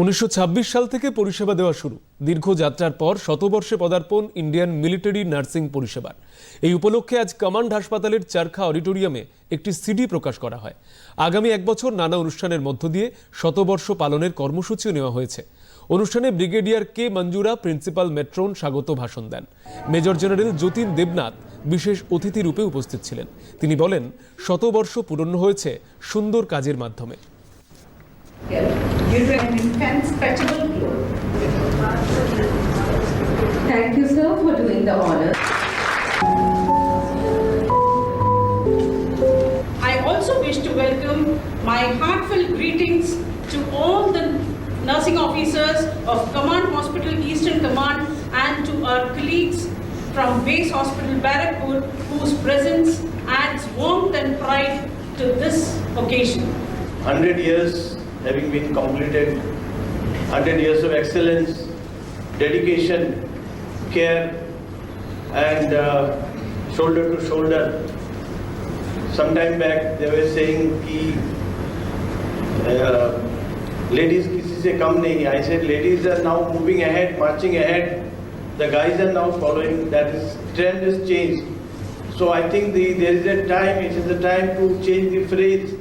উনিশশো ছাব্বিশ সাল থেকে পরিষেবা দেওয়া শুরু। দীর্ঘ যাত্রার পর শতবর্ষে পদার্পণ ইন্ডিয়ান মিলিটারি নার্সিং পরিষেবার। এই উপলক্ষে আজ কমান্ড হাসপাতালের চারখা অডিটোরিয়ামে একটি সিডি প্রকাশ করা হয়। আগামী এক বছর নানা অনুষ্ঠানের মধ্য দিয়ে শতবর্ষ পালনের কর্মসূচিও নেওয়া হয়েছে। অনুষ্ঠানে brigadier K Manjura, principal matron স্বাগত ভাষণ দেন। মেজর জেনারেল যতীন দেবনাথ বিশেষ অতিথি রূপে উপস্থিত ছিলেন। তিনি বলেন, শতবর্ষ পূরণ হয়েছে সুন্দর কাজের মাধ্যমে। Give an intense spectacle flow. Thank you, sir, for doing the honor. I also wish to welcome my heartfelt greetings to all the nursing officers of Command Hospital Eastern Command and to our colleagues from Base Hospital Barrackpur whose presence adds warmth and pride to this occasion. 100 years having been completed, 100 years of excellence, dedication, care, and uh, shoulder to shoulder. Some time back, they were saying कि uh, ladies किसी से कम नहीं है. I said ladies are now moving ahead, marching ahead. The guys are now following. That is trend has changed. So I think the, there is a time. It is a time to change the phrase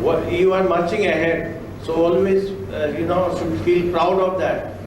what you are marching ahead. So always uh, you know should feel proud of that